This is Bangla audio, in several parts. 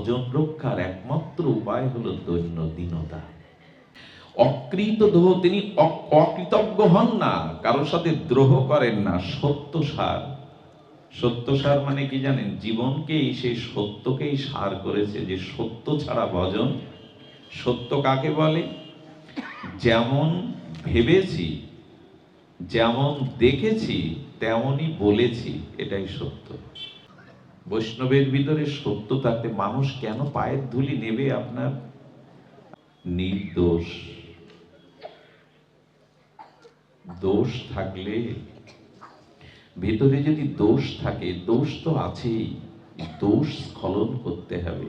ভজন রক্ষার একমাত্র উপায় হলো দৈন্য দীনতা অকৃত দোহ তিনি অকৃতজ্ঞ হন না, কারোর সাথে দ্রোহ করেন না, সত্য সার। সত্য সার মানে কি জানেন? জীবনকেই সেই সত্যকেই সার করেছে যে সত্য ছাড়া ভজন। সত্য কাকে বলে? যেমন ভেবেছি, যেমন দেখেছি, তেমনই বলেছি, এটাই সত্য। বৈষ্ণবের ভিতরে সত্য থাকতে মানুষ কেন পায়ের ধুলি নেবে আপনার? নির্দোষ। দোষ থাকলে, ভেতরে যদি দোষ থাকে, দোষ তো আছেই, দোষ স্খলন করতে হবে।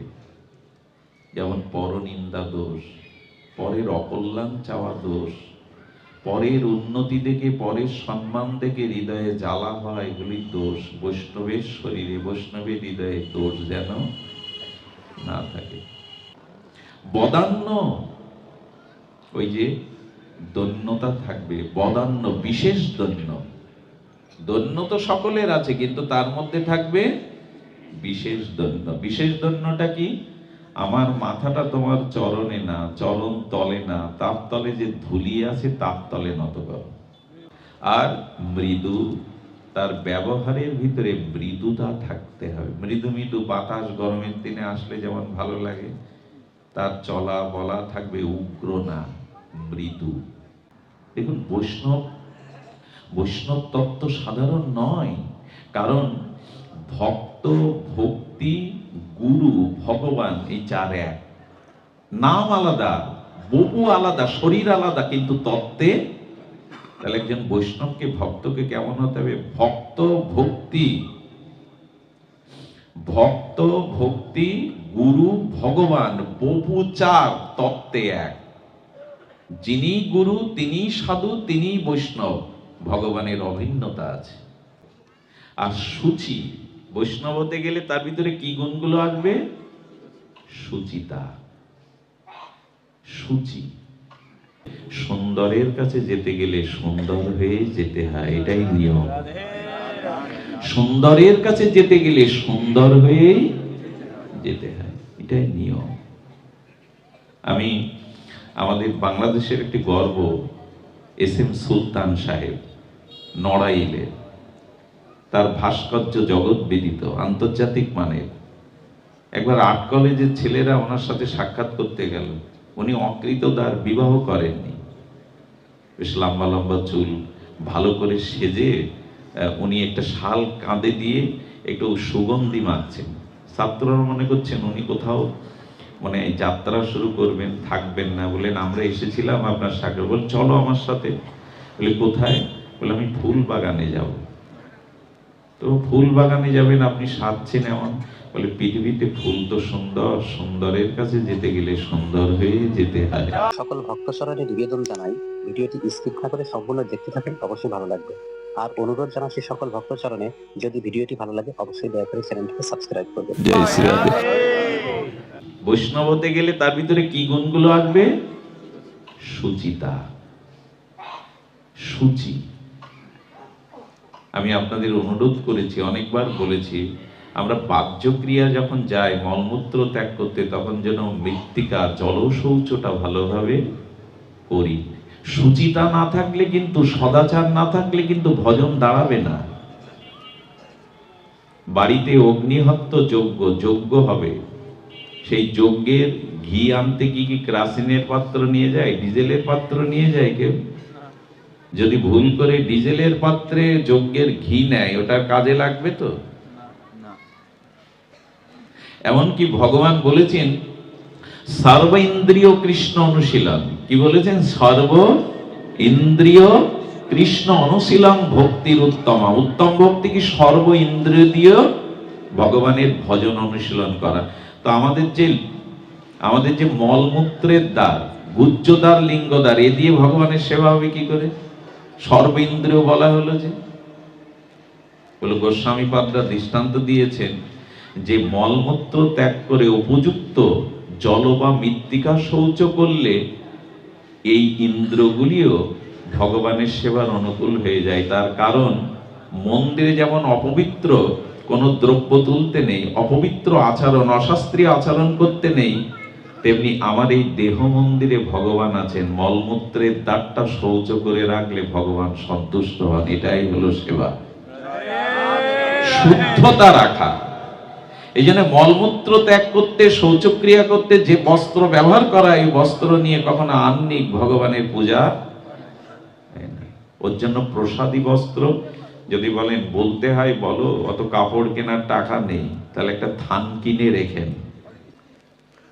যেমন পরনিন্দা দোষ, পরের অকল্যাণ চাওয়া দোষ পরের উন্নতি দেখে, পরের সম্মান দেখে হৃদয়ে জ্বালা হয়, এগুলি দোষ। বৈষ্ণবের শরীরে বৈষ্ণবের হৃদয়ে দোষ যেন না থাকে। বদান্য, ওই যে দৈন্যতা থাকবে, বদান্য, বিশেষ দৈন্য। দৈন্য তো সকলের আছে, কিন্তু তার মধ্যে থাকবে বিশেষ দৈন্য। বিশেষ দৈন্যটা কি? আমার মাথাটা তোমার চরণে না, চরণ তলে না তার তলে যে ধুলি আছে তার তলে নত করো। আর মৃদু, তার ব্যবহারের ভিতরে মৃদুতা থাকতে হবে। মৃদু মৃদু বাতাস গরমের দিনে আসলে যেমন ভালো লাগে, তার চলা বলা থাকবে উগ্র না, মৃদু। দেখুন, বৈষ্ণব বৈষ্ণব তত্ত্ব সাধারণ নয়, কারণ ভক্ত ভক্তি গুরু, ভগবান, এই চার এক। নাম আলাদা, বহু আলাদা, শরীর আলাদা, কিন্তু তত্ত্বে তাহলে একজন বৈষ্ণবকে, ভক্তকে কেমন হতে হবে? ভক্ত ভক্তি। ভক্ত ভক্তি, গুরু ভগবান, বহু চার তত্ত্বে এক। যিনি গুরু, তিনি সাধু, তিনি বৈষ্ণব। ভগবানের অভিন্নতা আছে। আর সূচি বৈষ্ণব হতে গেলে তার ভিতরে কি গুণগুলো আসবে? সুচিতা। সূচি। সুন্দরের কাছে যেতে গেলে সুন্দর হয়ে যেতে হয়, এটাই নিয়ম। সুন্দরের কাছে যেতে গেলে সুন্দর হয়ে যেতে হয়, এটাই নিয়ম। আমি আমাদের বাংলাদেশের একটি গর্ব, এস এম সুলতান সাহেব, নড়াইলের। তার ভাস্কর্য জগৎ বিদিত আন্তর্জাতিক মানের। একবার আর্ট কলেজের ছেলেরা ওনার সাথে সাক্ষাৎ করতে গেল। উনি অকৃতদার, বিবাহ করেননি। বেশ লম্বা লম্বা চুল, ভালো করে সেজে উনি একটা শাল কাঁধে দিয়ে একটু সুগন্ধি মাখছেন। ছাত্ররা মনে করছেন উনি কোথাও মানে যাত্রা শুরু করবেন, থাকবেন না বলেন আমরা এসেছিলাম আপনার সাগর। বল চলো আমার সাথে। বলে, কোথায়? বলে, আমি ফুল বাগানে যাব। তো ফুল বাগানে যাবেন আপনি সাজছেন এমন। বলে পৃথিবীতে ফুল তো সুন্দর সুন্দরের কাছে যেতে গেলে সুন্দর হয়ে যেতে হয়। সকল ভক্ত চরণে নিবেদন জানাই ভিডিওটি স্কিপ না করে সম্পূর্ণ দেখতে থাকেন অবশ্যই ভালো লাগবে। আর অনুরোধ জানাচ্ছি সকল ভক্ত চরণে যদি ভিডিওটি ভালো লাগে অবশ্যই দয়া করে চ্যানেলটিকে সাবস্ক্রাইব করবেন। জয় শ্রী রাধে। বৈষ্ণব হতে গেলে তার ভিতরে কি গুণগুলো আসবে? সুচিতা। সুচি। আমি আপনাদের অনুরোধ করেছি, অনেকবার বলেছি, আমরা বাহ্যক্রিয়া যখন যাই, মলমূত্র ত্যাগ করতে, তখন যেন মৃত্তিকা জলশৌচটা ভালোভাবে করি। সুচিতা না থাকলে কিন্তু, সদাচার না থাকলে কিন্তু ভজন দাঁড়াবে না। বাড়িতে অগ্নিহত্য যজ্ঞ যজ্ঞ হবে। সেই যজ্ঞের ঘি আনতে কি কি কেরাসিনের পাত্র নিয়ে যায়, ডিজেলের পাত্র নিয়ে যায় কেউ? যদি ভুল করে ডিজেলের পাত্রে যজ্ঞের ঘি নেয় ওটা কাজে লাগবে তো? এমনকি ভগবান বলেছেন সর্ব ইন্দ্রিয় কৃষ্ণ অনুশীলন। কি বলেছেন? সর্ব ইন্দ্রিয় কৃষ্ণ অনুশীলন ভক্তির উত্তমা। উত্তম ভক্তি কি সর্ব ইন্দ্রিয় দিয়ে ভগবানের ভজন অনুশীলন করা? তো আমাদের যে আমাদের যে মলমূত্রের দ্বার গুজ্জদ্বার লিঙ্গদ্বার এ দিয়ে ভগবানের সেবা হবে কি করে? সর্ব ইন্দ্রিয় বলা হলো যে। বলে গোস্বামী পাদরা দৃষ্টান্ত দিয়েছেন যে, মলমূত্র ত্যাগ করে উপযুক্ত জল বা মৃত্তিকা শৌচ করলে এই ইন্দ্রগুলিও ভগবানের সেবার অনুকূল হয়ে যায়। তার কারণ, মন্দিরে যেমন অপবিত্র কোনো দ্রব্য তুলতে নেই, অপবিত্র আচরণ, অশাস্ত্রীয় আচরণ করতে নেই তেমনি আমার এই দেহ মন্দিরে ভগবান আছেন, মলমূত্রের দাগটা শৌচ করে রাখলে ভগবান সন্তুষ্ট হন, এটাই হলো সেবা। শুদ্ধতা রাখা। এই জন্য মলমূত্র ত্যাগ করতে, শৌচক্রিয়া করতে যে বস্ত্র ব্যবহার করা, এই বস্ত্র নিয়ে কখনো আননিক ভগবানের পূজা ওর জন্য প্রসাদী বস্ত্র, যদি বলেন, বলতে হয়, বলো, অত কাপড় কেনার টাকা নেই। তাহলে একটা থান কিনে রেখেন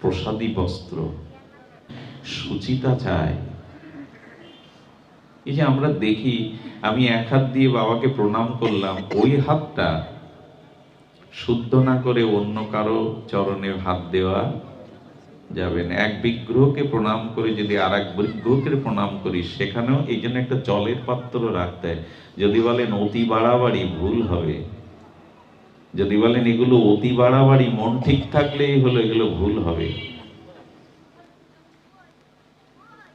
প্রসাদী বস্ত্র। সুচিতা চায়। এই যে আমরা দেখি, আমি এক হাত দিয়ে বাবাকে প্রণাম করলাম, ওই হাতটা শুদ্ধ না করে অন্য কারও চরণে হাত দেওয়া যাবেন এক বিগ্রহকে প্রণাম করে যদি আর এক বিগ্রহকে প্রণাম করি, সেখানেও এই জন্য একটা জলের পাত্র রাখতে যদি বলেন অতি বাড়াবাড়ি, ভুল হবে। যদি বলেন এগুলো অতি বাড়াবাড়ি, মন ঠিক থাকলেই হলো এগুলো ভুল হবে।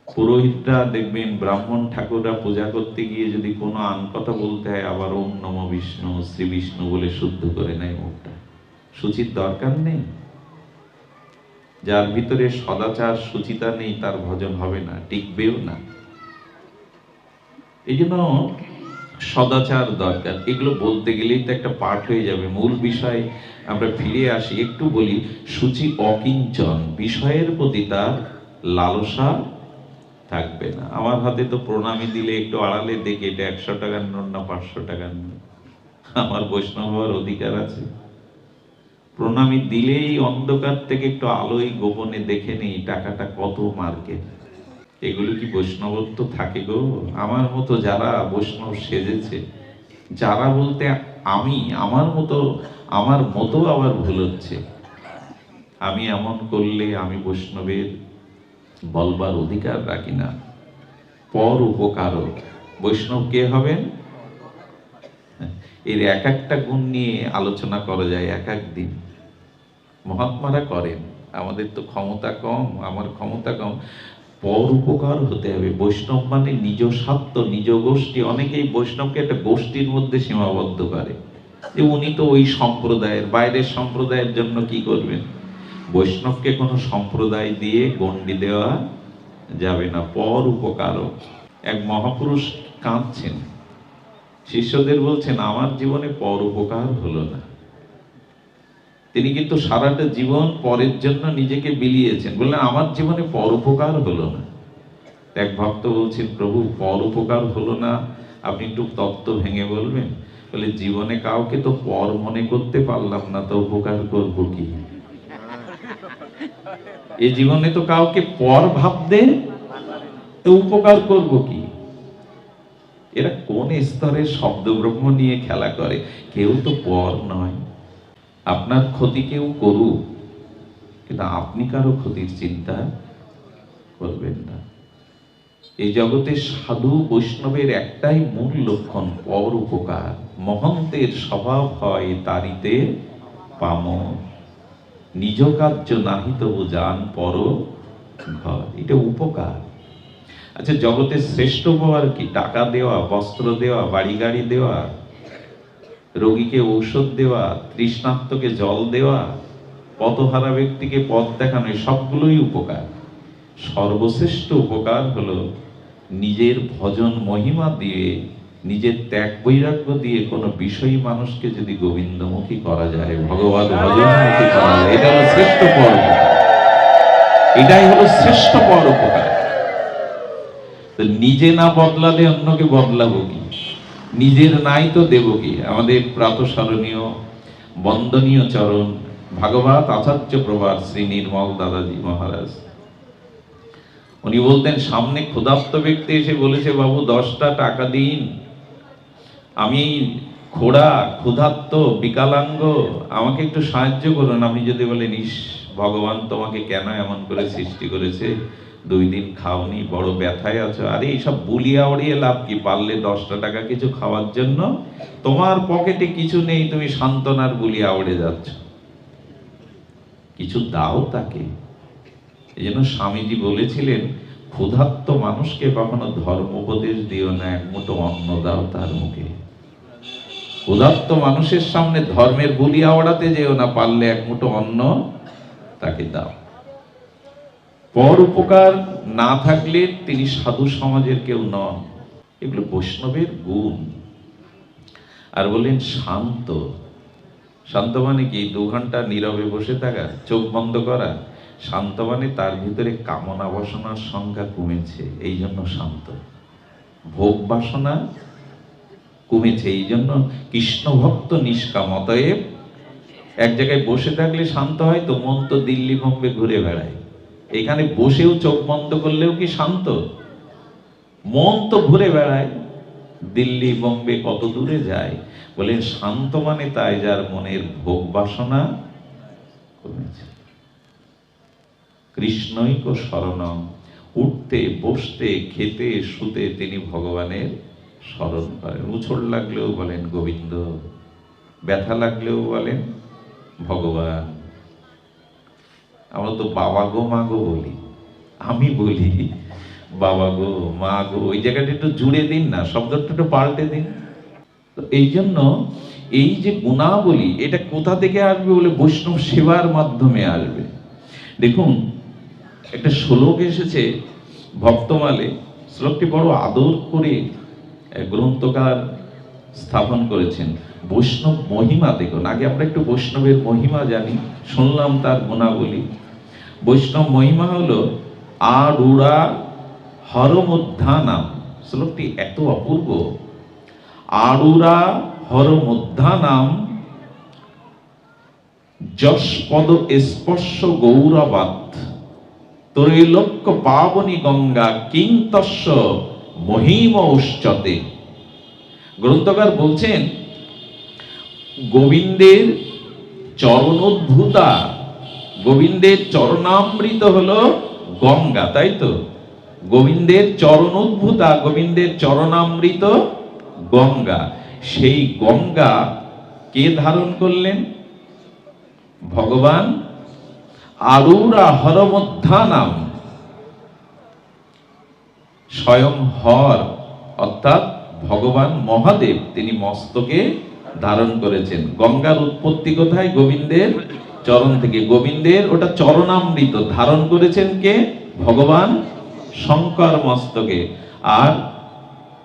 পুরোহিতরা দেখবেন ব্রাহ্মণ ঠাকুররা পূজা করতে গিয়ে যদি কোনো আন কথা বলতে হয়, আবার ওম নম বিষ্ণু, শ্রী বিষ্ণু বলে শুদ্ধ করে নেয় মুখটা। সুচির দরকার নেই। যার ভিতরে সদাচার, সুচিতা নেই, তার ভজন হবে না, টিকবেও না। এই জন্য সদাচার দরকার। এগুলো বলতে গেলেই তো একটা পাঠ হয়ে যাবে। মূল বিষয় আমরা ফিরে আসি, একটু বলি, সূচি অকিঞ্চন, বিষয়ের প্রতি তার লালসা থাকবে না। আমার হাতে তো প্রণামী দিলে একটু আড়ালে দেখে, এটা একশো টাকার নোট না পাঁচশো টাকার নোট? আমার বৈষ্ণব হওয়ার অধিকার আছে। প্রণামী দিলেই অন্ধকার থেকে একটু আলোয় গোপনে দেখে নেই টাকাটা কত মার্কেট। এগুলো কি বৈষ্ণবত্ব থাকে গো? আমার মতো যারা বৈষ্ণব সেজেছে, যারা বলতে আমি, আমার মতো আমার মতো আবার ভুল হচ্ছে। আমি এমন করলে আমি বৈষ্ণবের বলবার অধিকার রাখি না। পর উপকারক। বৈষ্ণব কে হবেন? এর এক একটা গুণ নিয়ে আলোচনা করা যায় এক এক দিন। মহাত্মারা করেন, আমাদের তো ক্ষমতা কম, আমার ক্ষমতা কম। পর উপকার হতে হবে। বৈষ্ণব মানে নিজ স্বার্থ, নিজ গোষ্ঠী। অনেকেই বৈষ্ণবকে একটা গোষ্ঠীর মধ্যে সীমাবদ্ধ করে। যে উনি তো ওই সম্প্রদায়ের, বাইরের সম্প্রদায়ের জন্য কি করবেন? বৈষ্ণবকে কোনো সম্প্রদায় দিয়ে গণ্ডি দেওয়া যাবে না। পর উপকারক এক মহাপুরুষ কাঁদছেন। শিষ্যদের বলছেন, আমার জীবনে পর উপকার হলো না। তিনি কিন্তু সারাটা জীবন পরের জন্য নিজেকে বিলিয়েছেন। বললেন, আমার জীবনে পর উপকার হলো না। এক ভক্ত বলছেন, প্রভু, পর উপকার হলো না। আপনি একটু তত্ত্ব ভেঙে বলবেন? বলে, জীবনে কাউকে তো পর মনে করতে পারলাম না, তো উপকার করব কি? এই জীবনে তো কাউকে পর ভাবতে তো উপকার করব কি? এরা কোন স্তরের শব্দ ব্রহ্ম নিয়ে খেলা করে? কেউ তো পর নয়। আপনার ক্ষতি কেউ করুক, কিন্তু আপনি কারও ক্ষতির চিন্তা করবেন না। এই জগতে সাধু বৈষ্ণবের একটাই মূল লক্ষণ, পর উপকার। মহন্তের স্বভাব হয় তারিতে পাম নিজ কার্য নাহি তবু যান পর ঘর। এটা উপকার। আচ্ছা জগতের শ্রেষ্ঠ উপকার কি? টাকা দেওয়া, বস্ত্র দেওয়া বাড়ি গাড়ি দেওয়া? রোগীকে ঔষধ দেওয়া তৃষ্ণার্তকে জল দেওয়া, পথহারা ব্যক্তিকে পথ দেখানো সবগুলোই উপকার। সর্বশ্রেষ্ঠ উপকার হলো নিজের ভজন মহিমা দিয়ে, নিজের ত্যাগ বৈরাগ্য দিয়ে কোনো বিষয়ী মানুষকে যদি গোবিন্দমুখী করা যায়, ভগবান ভজনমুখী করা যায়, এটা হলো শ্রেষ্ঠ পর। এটাই হলো শ্রেষ্ঠ পর উপকার। তো নিজে না বদলালে অন্যকে বদলাবো কি? নিজের নাই তো দেব কি? আমাদের প্রাতঃস্মরণীয়, বন্দনীয় চরণ, ভাগবত আচার্য প্রভার শ্রী নির্মল দাদাজি মহারাজ। উনি বলতেন, সামনে ক্ষুধার্ত ব্যক্তি এসে বলেছে, বাবু, দশটা টাকা দিন। আমি খোড়া, ক্ষুধার্ত, বিকালাঙ্গ, আমাকে একটু সাহায্য করুন। আপনি যদি বলেন, ইস, ভগবান তোমাকে কেন এমন করে সৃষ্টি করেছে? দুই দিন খাওনি, বড় ব্যথায় আছো। আরে, এইসব বুলিয়া উড়িয়ে লাভ কি? পারলে দশটা টাকা কিছু খাওয়ার জন্য? তোমার পকেটে কিছু নেই, তুমি সান্ত্বনার বুলিয়া উড়ে যাচ্ছ। কিছু দাও তাকে। এই জন্য স্বামীজি বলেছিলেন, ক্ষুধার্ত মানুষকে কখনো ধর্ম উপদেশ দিও না, এক মুঠো অন্ন দাও তার মুখে। উদাত্ত মানুষের সামনে ধর্মের বুলি ওড়াতে যেও না, পারলে এক মুঠো অন্ন তাকে দাও। পর উপকার না থাকলে তিনি সাধু সমাজের কেউ নন। এগুলো বৈষ্ণবের গুণ। আর বললেন, শান্ত। শান্ত মানে কি? দু ঘণ্টা নীরবে বসে থাকা, চোখ বন্ধ করা। শান্ত মানে তার ভিতরে কামনা বাসনার সংখ্যা কমেছে এই জন্য শান্ত। ভোগ বাসনা কমেছে এই জন্য কৃষ্ণ ভক্ত নিষ্কাম। অতএব এক জায়গায় বসে থাকলে শান্ত হয়, তো মন তো দিল্লি বোম্বে ঘুরে বেড়ায়। এখানে বসেও চোখ বন্ধ করলেও কি শান্ত? মন তো ঘুরে বেড়ায়। দিল্লি বোম্বে কত দূরে যায়? বলেন, শান্ত মানে তাই যার মনের ভোগ বাসনা কমেছে। কৃষ্ণৈক শরণম উঠতে, বসতে, খেতে, শুতে তিনি ভগবানের স্মরণ করেন। উছড় লাগলেও বলেন, গোবিন্দ। ব্যথা লাগলেও বলেন, ভগবান। আমরা তো বাবা গো, মা গো বলি। আমি বলি, বাবা গো, মা গো, ওই জায়গাটা একটু জুড়ে দিন না, শব্দটা একটু পাল্টে দিন। তো এই জন্য এই যে গুণাবলী, এটা কোথা থেকে আসবে বলে বৈষ্ণব সেবার মাধ্যমে আসবে? দেখুন, একটা শ্লোক এসেছে ভক্তমালে, শ্লোকটি বড় আদর করে গ্রন্থকার স্থাপন করেছেন, বৈষ্ণব মহিমা দেখুন। আগে আমরা একটু বৈষ্ণবের মহিমা জানি, শুনলাম তার গুণাবলী। বৈষ্ণব মহিমা হলো আরুড়া হরমধ্যানাম শ্লোকটি এত অপূর্ব। আরুরা হরমধ্যানাম যশপদ স্পর্শ গৌরবাত ত্রৈলোক্য পাবনী গঙ্গা কিং তস্য মহিম উচ্চতে। গ্রন্থকার বলছেন, গোবিন্দের চরণোদ্ভূতা গোবিন্দের চরণামৃত হলো গঙ্গা, তাই তো? গোবিন্দের চরণোদ্ভূতা গোবিন্দের চরণামৃত গঙ্গা। সেই গঙ্গা কে ধারণ করলেন? ভগবান আরুরা হরমধ্যানাম। স্বয়ং হর, অর্থাৎ ভগবান মহাদেব, তিনি মস্তকে ধারণ করেছেন। গঙ্গার উৎপত্তি কোথায়? গোবিন্দের চরণ থেকে গোবিন্দের ওটা চরণামৃত ধারণ করেছেন কে? ভগবান শঙ্কর মস্তকে। আর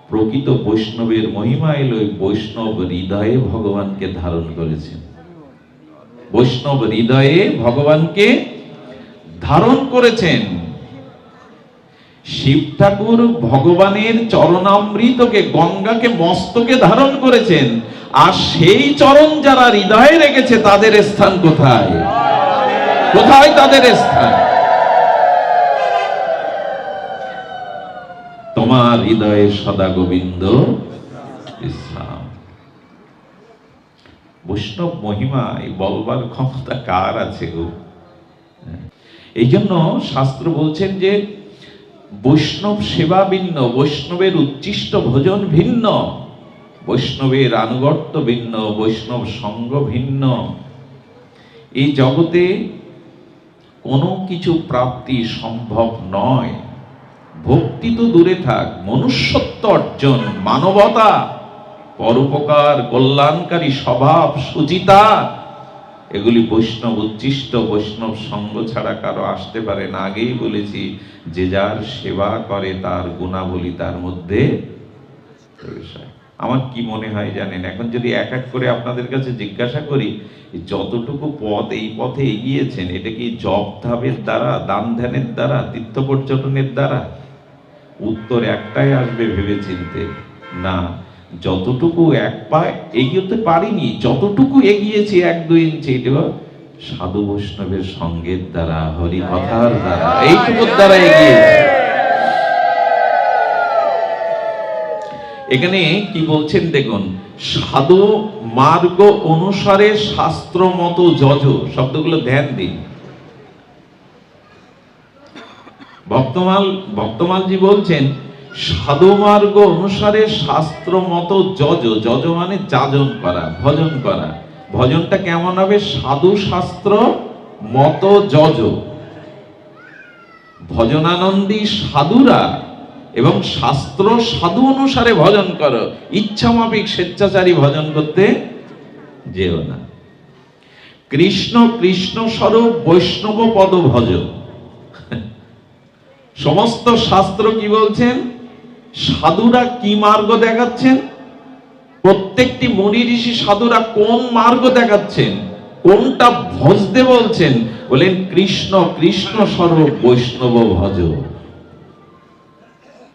প্রকৃত বৈষ্ণবের মহিমা এলো বৈষ্ণব হৃদয়ে ভগবানকে ধারণ করেছেন। বৈষ্ণব হৃদয়ে ভগবানকে ধারণ করেছেন। শিব ঠাকুর ভগবানের চরণামৃতকে, গঙ্গাকে, মস্তকে ধারণ করেছেন। আর সেই চরণ যারা হৃদয়ে রেখেছে, তাদের স্থান কোথায়? কোথায় তাদের স্থান? তোমার হৃদয়ে সদা গোবিন্দ বিশ্রাম বৈষ্ণব মহিমা, এই বলবার ক্ষমতা কার আছে গো? এই জন্য শাস্ত্র বলছেন যে বৈষ্ণব সেবা ভিন্ন, বৈষ্ণবের উচ্ছিষ্ট ভোজন ভিন্ন, বৈষ্ণবের আনুগত্য ভিন্ন, বৈষ্ণব সঙ্গ ভিন্ন। এই জগতে কোনো কিছু প্রাপ্তি সম্ভব নয়। ভক্তি তো দূরে থাক, মনুষ্যত্ব অর্জন, মানবতা, পরোপকার, কল্যাণকারী স্বভাব, সুচিতা এগুলি বৈষ্ণব উচ্ছিষ্ট বৈষ্ণব সঙ্গ ছাড়া কারও আসতে পারে না। আগেই বলেছি, যে যার সেবা করে তার গুণাবলী তার মধ্যে। আমার কি মনে হয় জানেন, এখন যদি এক এক করে আপনাদের কাছে জিজ্ঞাসা করি, যতটুকু পথ এই পথে এগিয়েছেন, এটা কি জপ ধাপের দ্বারা, দান ধ্যানের দ্বারা, তীর্থ পর্যটনের দ্বারা? উত্তর একটাই আসবে ভেবে চিনতে না। যতটুকু এক পা এগিয়ে পারিনি, যতটুকু এগিয়েছি এক দুই ইঞ্চি সাধু বৈষ্ণবের সঙ্গের দ্বারা হরি কথার দ্বারা, এইটুকুর দ্বারা এগিয়েছি এখানে কি বলছেন দেখুন, সাধু মার্গ অনুসারে শাস্ত্র মতো যজ, শব্দগুলো ধ্যান দিন। ভক্তমাল ভক্তমালজি বলছেন সাধু মার্গ অনুসারে শাস্ত্র মতো যজ যজ মানে যাজন করা, ভজন করা। ভজনটা কেমন হবে? সাধু শাস্ত্র মত যজ। ভজনানন্দী সাধুরা এবং শাস্ত্র সাধু অনুসারে ভজন করো। ইচ্ছা মাফিক স্বেচ্ছাচারী ভজন করতে যেও না। কৃষ্ণ কৃষ্ণ স্বরূপ, বৈষ্ণব পদ ভজ। সমস্ত শাস্ত্র কি বলছেন? সাধুরা কি মার্গ দেখাচ্ছেন? প্রত্যেকটি মুনি ঋষি সাধুরা কোন মার্গ দেখাচ্ছেন? কোনটা ভজতে বলছেন? বলেন, কৃষ্ণ কৃষ্ণ স্বরূপ, বৈষ্ণব ভজ।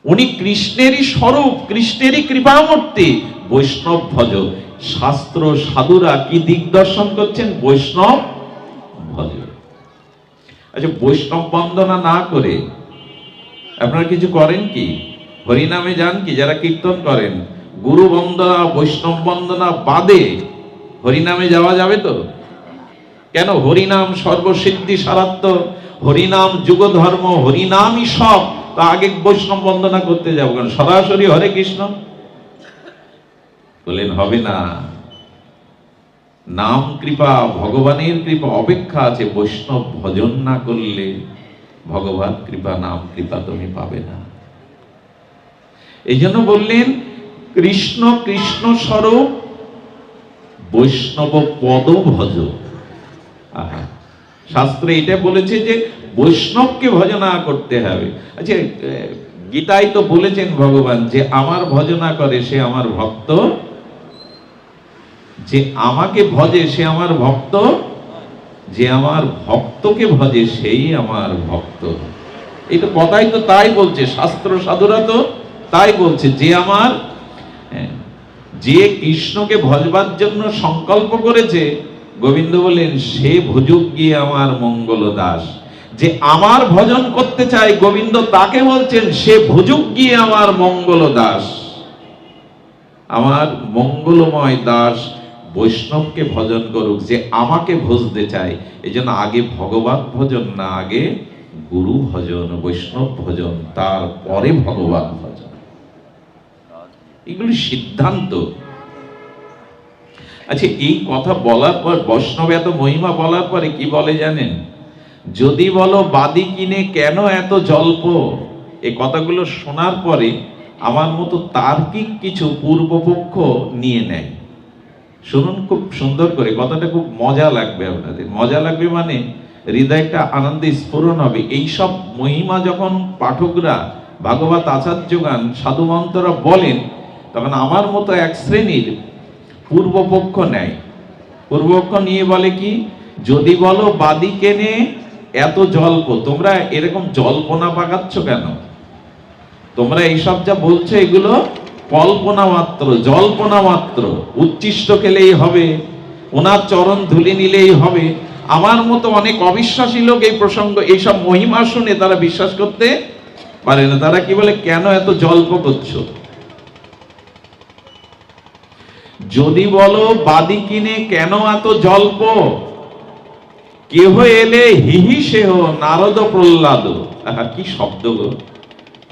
উনি কৃষ্ণেরই স্বরূপ, কৃষ্ণেরই কৃপামূর্তি, বৈষ্ণব ভজ। শাস্ত্র সাধুরা কি দিগদর্শন করছেন? বৈষ্ণব ভজ। আচ্ছা বৈষ্ণব বন্দনা না করে আপনারা কিছু করেন কি? হরিনামে যান কি, যারা কীর্তন করেন। গুরু বন্দনা, বৈষ্ণব বন্দনা বাদে হরিনামে যাওয়া যাবে তো? কেন? হরিনাম সর্বসিদ্ধি সারাত্ম, হরিনাম যুগ ধর্ম হরিনামই সব, তা আগে বৈষ্ণব বন্দনা করতে যাব কারণ সরাসরি হরে কৃষ্ণ? বলেন হবে না। নাম কৃপা, ভগবানের কৃপা, অপেক্ষা আছে, বৈষ্ণব ভজন না করলে ভগবান কৃপা, নাম কৃপা তুমি পাবে না। এই জন্য বললেন, কৃষ্ণ কৃষ্ণ স্বরূপ, বৈষ্ণব পদ ভজ। শাস্ত্রে এটা বলেছে যে বৈষ্ণবকে ভজনা করতে হবে। আচ্ছা গীতায় তো বলেছেন ভগবান যে আমার ভজনা করে সে আমার ভক্ত, যে আমাকে ভজে সে আমার ভক্ত, যে আমার ভক্তকে ভজে সেই আমার ভক্ত। এই তো কথাই তো তাই বলছে, শাস্ত্র সাধুরা তো তাই বলছে, যে আমার যে কৃষ্ণকে ভজবার জন্য সংকল্প করেছে, গোবিন্দ বলেন সে ভুজুক গিয়ে আমার মঙ্গল দাস। যে আমার ভজন করতে চায়, গোবিন্দ তাকে বলছেন, সে ভুজুক গিয়ে আমার মঙ্গল দাস। আমার মঙ্গলময় দাস বৈষ্ণবকে ভজন করুক, যে আমাকে ভজতে চায়। এই জন্য আগে ভগবান ভজন, না আগে গুরু ভজন, বৈষ্ণব ভজন, তারপরে ভগবান ভজন। এগুলি সিদ্ধান্ত। আচ্ছা এই কথা বলার পর, বৈষ্ণব এত মহিমা বলার পরে কি বলে জানেন? যদি বলো বাদি কিনে কেন এত জল্প? এই কথাগুলো শোনার পরে আমার মতো তার্কিক কিছু পূর্বপক্ষ নিয়ে নেয়। শুনুন খুব সুন্দর করে, কথাটা খুব মজা লাগবে আপনাদের। মজা লাগবে মানে হৃদয়টা আনন্দে স্ফুরণ হবে। এইসব মহিমা যখন পাঠকরা, ভাগবত আচার্যগান সাধুমন্তরা বলেন তখন আমার মতো এক শ্রেণির পূর্বপক্ষ নেয়। পূর্বপক্ষ নিয়ে বলে কি, যদি বলো বাদি কেনে, এত জল্প, তোমরা এরকম জল্পনা পাকাচ্ছ কেন? তোমরা এইসব যা বলছো, এগুলো কল্পনা মাত্র, জল্পনা মাত্র। উচ্ছিষ্ট খেলেই হবে ওনার চরণ ধুলে নিলেই হবে। আমার মতো অনেক অবিশ্বাসী লোক এই প্রসঙ্গ, এইসব মহিমা শুনে তারা বিশ্বাস করতে পারে না। তারা কি বলে, কেন এত জল্প করছ? যদি বলো বাদি কিনে কেন এত জল্প? কেহ এলে হিহি সেহ নারদ প্রহ্লাদ। কি শব্দ গো।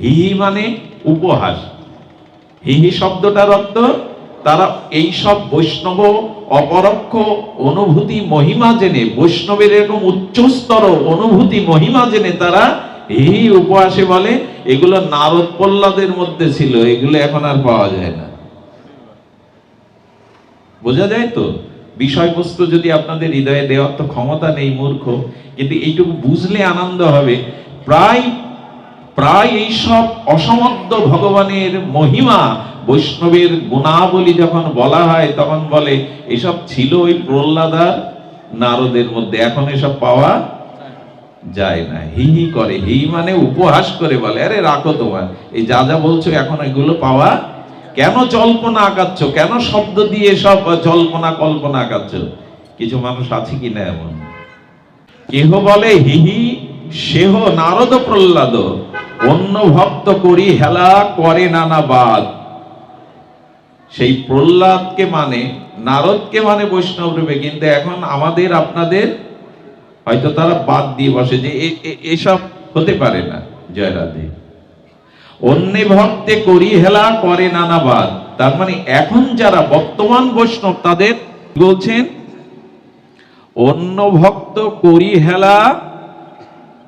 হিহি মানে উপহাস। হিহি শব্দটার অর্থ তারা এই সব বৈষ্ণব, অপরক্ষ অনুভূতি মহিমা জেনে, বৈষ্ণবের এরকম উচ্চস্তর অনুভূতি মহিমা জেনে তারা হিহি উপহাসে বলে, এগুলো নারদ প্রহ্লাদের মধ্যে ছিল, এগুলো এখন আর পাওয়া যায় না। বোঝা যায় তো? বিষয়বস্তু যদি আপনাদের হৃদয়ে দেওয়ার তো ক্ষমতা নেই, মূর্খ, কিন্তু এইটুকু বুঝলে আনন্দ হবে। প্রায় প্রায় এইসব অসমর্থ ভগবানের মহিমা বৈষ্ণবের গুণাবলী যখন বলা হয়, তখন বলে, এসব ছিল ওই প্রহ্লাদার নারদের মধ্যে, এখন এসব পাওয়া যায় না। হি হি করে, হি মানে উপহাস করে বলে, আরে রাখো তোমার, এই যা যা বলছো, এখন এগুলো পাওয়া কেন জল্পনা আঁকাচ্ছ? কেন শব্দ দিয়ে সব জল্পনা কল্পনা আঁকাচ্ছ? কিছু মানুষ আছে কিনা এমন? কেহ বলে হিহি সেহ নারদ প্রহ্লাদ, অন্য ভক্ত করি হেলা করে নানা বাদ। সেই প্রহ্লাদকে মানে নারদকে মানে বৈষ্ণব রূপে, কিন্তু এখন আমাদের, আপনাদের, হয়তো তারা বাদ দিয়ে বসে যে এসব হতে পারে না জয় রাধে অন্য ভক্তে করি হেলা করে নানাবাদ। তার মানে এখন যারা বর্তমান বৈষ্ণব, তাদের বলছেন? অন্য ভক্ত করি হেলা,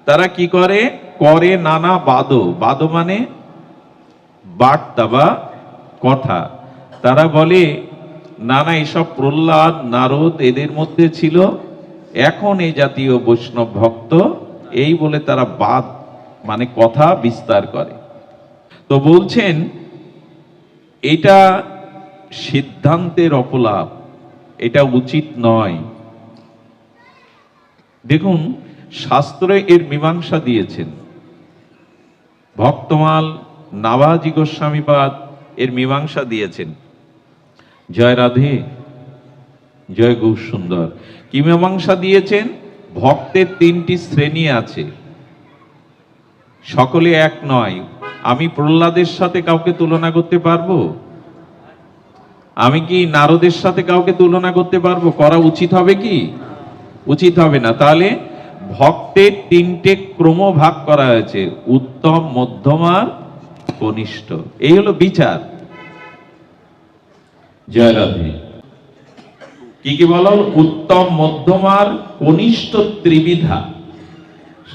তারা কি করে? করে নানা বাদ বাদ মানে বার্তা বা কথা। তারা বলে, নানা, এসব প্রহ্লাদ, নারদ এদের মধ্যে ছিল। এখন এই জাতীয় বৈষ্ণব ভক্ত, এই বলে তারা বাদ মানে কথা বিস্তার করে। তো বলছেন, এটা সিদ্ধান্তের অপলাপ, এটা উচিত নয়। দেখুন, শাস্ত্রে এর মীমাংসা দিয়েছেন। ভক্তমাল নাভাজি গোস্বামীপাদ এর মীমাংসা দিয়েছেন। জয় রাধে, জয় গৌ সুন্দর। কি মীমাংসা দিয়েছেন? ভক্তের তিনটি শ্রেণি আছে। সকলে এক নয় আমি প্রহ্লাদের সাথে কাউকে তুলনা করতে পারব? আমি কি নারদের সাথে কাউকে তুলনা করতে পারব? করা উচিত হবে কি? উচিত হবে না। তাহলে ভক্তের তিনটে ক্রম ভাগ করা হয়েছে, উত্তম, মধ্যম আর কনিষ্ঠ। এই হলো বিচার। জয় কি কি বলো? উত্তম, মধ্যম আর কনিষ্ঠ ত্রিবিধা।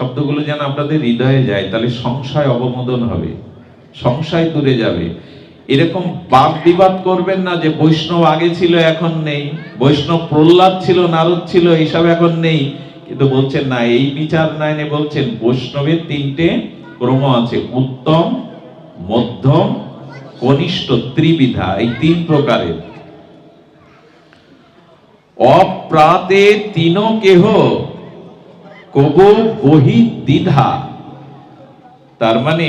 শব্দগুলো যেন আপনাদের হৃদয়ে যায়, তাহলে সংশয় অবমোদন হবে, সংশয় দূরে যাবে। এরকম বাদ বিবাদ করবেন না যে বৈষ্ণব আগে ছিল, এখন নেই। বৈষ্ণব প্রহ্লাদ ছিল, নারদ ছিল, এইসব এখন নেই। কিন্তু বলছেন, না, এই বিচার নাইনে বলছেন, বৈষ্ণবের তিনটে ক্রম আছে, উত্তম, মধ্যম, কনিষ্ঠ ত্রিবিধা, এই তিন প্রকারের। অপ্রাতে তিন কেহ কব বহি দ্বিধা। তার মানে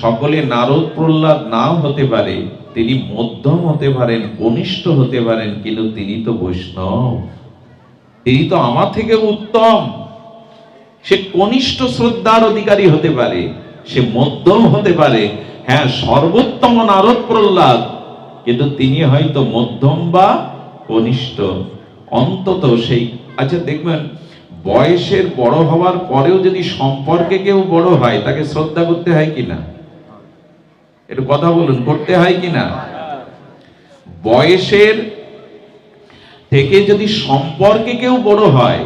সকলে নারদ প্রহ্লাদ নাও হতে পারে, তিনি মধ্যম হতে পারেন, কনিষ্ঠ হতে পারেন, কিন্তু তিনি তো বৈষ্ণব। তিনি তো আমার থেকে উত্তম। সে কনিষ্ঠ শ্রদ্ধার অধিকারী হতে পারে, সে মধ্যম হতে পারে। হ্যাঁ সর্বোত্তম নারদ প্রহ্লাদ, কিন্তু তিনি হয়তো মধ্যম বা কনিষ্ঠ। অন্তত সেই আচ্ছা দেখবেন বয়সের বড় হওয়ার পরেও যদি সম্পর্কে কেউ বড় হয়, তাকে শ্রদ্ধা করতে হয় কিনা একটু কথা বলুন, করতে হয় কিনা বয়সের থেকে যদি সম্পর্কে কেউ বড় হয়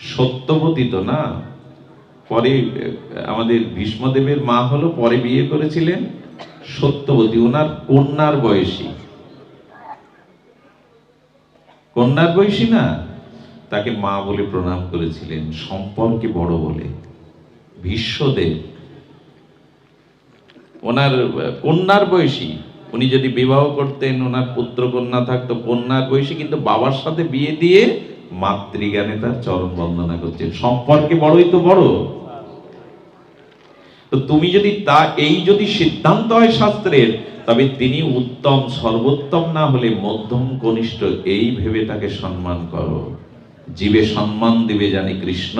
সত্যবতী তো না? পরে, আমাদের ভীষ্মদেবের মা হলো, পরে বিয়ে করেছিলেন সত্যবতী ওনার কন্যার বয়সী। কন্যার বয়সী না? তাকে মা বলে প্রণাম করেছিলেন, সম্পর্কে বড় বলে। ভীষ্মদেব ওনার, কন্যার বয়সী। উনি যদি বিবাহ করতেন, ওনার পুত্র কন্যা থাকতো, কন্যার বয়সী, কিন্তু বাবার সাথে বিয়ে দিয়ে মাতৃজ্ঞানে তার চরম বন্দনা করছেন। সম্পর্কে বড়ই তো বড়। তো তুমি যদি তা, এই যদি সিদ্ধান্ত হয় শাস্ত্রের, তবে তিনি উত্তম, সর্বোত্তম না হলে মধ্যম কনিষ্ঠ, এই ভেবে তাকে সম্মান করো। জীবে সম্মান দিবে জানি কৃষ্ণ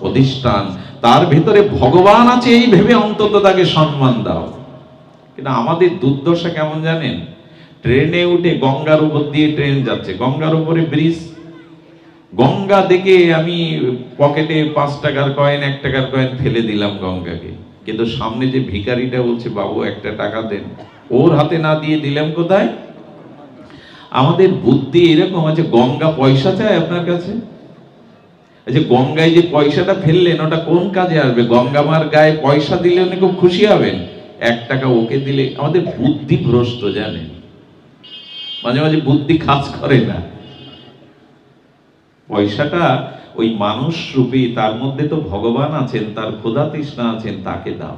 অধিষ্ঠান। তার ভেতরে ভগবান আছে, এই ভেবে অন্তত তাকে সম্মান দাও। কিন্তু আমাদের দুর্দশা কেমন জানেন? ট্রেনে উঠে গঙ্গার উপর দিয়ে ট্রেন যাচ্ছে। গঙ্গার উপরে ব্রিজ। গঙ্গা দেখে আমি পকেটে পাঁচ টাকার কয়েন এক টাকার কয়েন ফেলে দিলাম গঙ্গাকে। কিন্তু সামনে যে ভিখারিটা বলছে, বাবু, একটা টাকা দেন। ওর হাতে না দিয়ে দিলাম কোথায়? আমাদের বুদ্ধি এরকম আছে, গঙ্গা পয়সা চায় আপনার কাছে? যে গঙ্গায় যে পয়সাটা ফেললেন, ওটা কোন কাজে আসবে? গঙ্গা মার গায়ে পয়সা দিলে উনি খুব খুশি হবেন। এক টাকা ওকে দিলে, আমাদের বুদ্ধি ভ্রষ্ট, জানেন? মাঝে মাঝে বুদ্ধি কাজ করে না। পয়সাটা ওই মানুষ রূপী, তার মধ্যে তো ভগবান আছেন, তার ক্ষুধা তৃষ্ণা আছেন, তাকে দাও।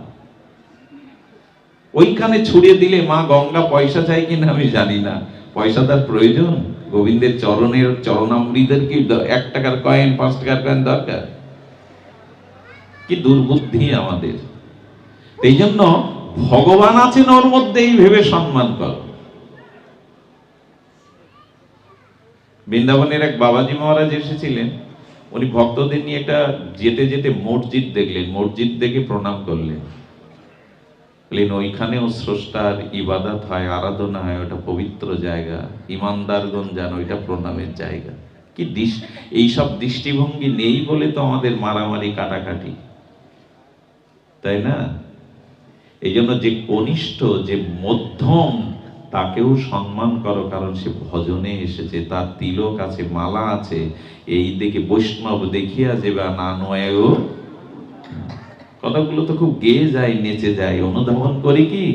ওইখানে ছুড়ে দিলে, মা, গঙ্গা, পয়সা চাই কিনা? আমি জানি না। পয়সা তার প্রয়োজন। গোবিন্দের চরণের চরণামৃতের কি এক টাকার কয়েন পাঁচ টাকার কয়েন দরকার? কি দুর্বুদ্ধি আমাদের। এই জন্য ভগবান আছেন ওর মধ্যেই ভেবে সম্মান কর। বৃন্দাবনের এক বাবাজি মহারাজ এসেছিলেন। উনি ভক্তদের নিয়ে একটা যেতে যেতে মসজিদ দেখলেন, মসজিদ দেখে প্রণাম করলেন। বললেন, ওইখানেও স্রষ্টার ইবাদত হয়, আরাধনা হয়, ওটা পবিত্র জায়গা। ইমানদারগণ যেন ওইটা প্রণামের জায়গা। কি দৃশ, এইসব দৃষ্টিভঙ্গি নেই বলে তো আমাদের মারামারি কাটাকাটি। তাই না? এই জন্য যে কনিষ্ঠ, যে মধ্যম তাকেও সম্মান করো, কারণ সে ভজনে এসেছে, তার তিলক আছে, মালা আছে। এই দেখে বৈষ্ণব দেখিয়া যে বা না নয়েও কথাগুলো তো খুব গেয়ে যায়, নেচে যায়। অনুধাবন করি কি?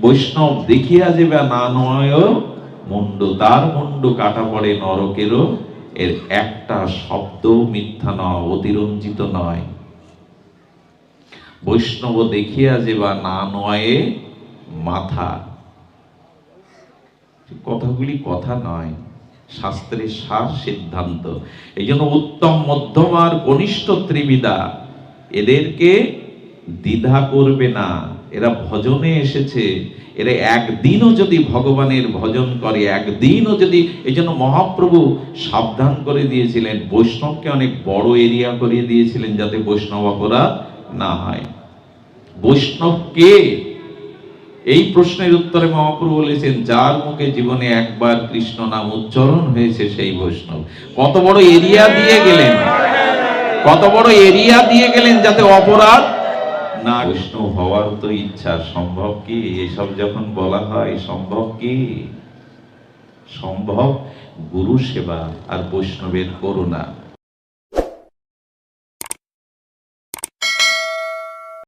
বৈষ্ণব দেখিয়া যে বা না নয় মুন্ড, তার মুন্ড কাটা পড়ে নরকেরও। এর একটা শব্দ মিথ্যা নয়, অতিরঞ্জিত নয়। বৈষ্ণব দেখিয়া যে বা না নয় মাথা। কথাগুলি কথা নয় শাস্ত্রের সার সিদ্ধান্ত। এই জন্য উত্তম, মধ্যম আর কনিষ্ঠ ত্রিবিদা এদেরকে দ্বিধা করবে না। এরা ভজনে এসেছে। এরা একদিনও যদি ভগবানের ভজন করে, একদিনও যদি এই জন্য মহাপ্রভু সাবধান করে দিয়েছিলেন। বৈষ্ণবকে অনেক বড় এরিয়া করিয়ে দিয়েছিলেন যাতে বৈষ্ণব অপরাধ না হয়। বৈষ্ণব কে এই প্রশ্নের উত্তরে মহাপ্রভু বলেছেন, যার মুখে জীবনে একবার কৃষ্ণ নাম উচ্চারণ হয়েছে, সেই বৈষ্ণব। কত বড় এরিয়া দিয়ে গেলেন। কত বড় এরিয়া দিয়ে গেলেন যাতে অপরাধ না বৈষ্ণব হওয়ার তো ইচ্ছা। সম্ভব কি? এসব যখন বলা হয়, সম্ভব কি? সম্ভব গুরু সেবা আর বৈষ্ণবের করুণা।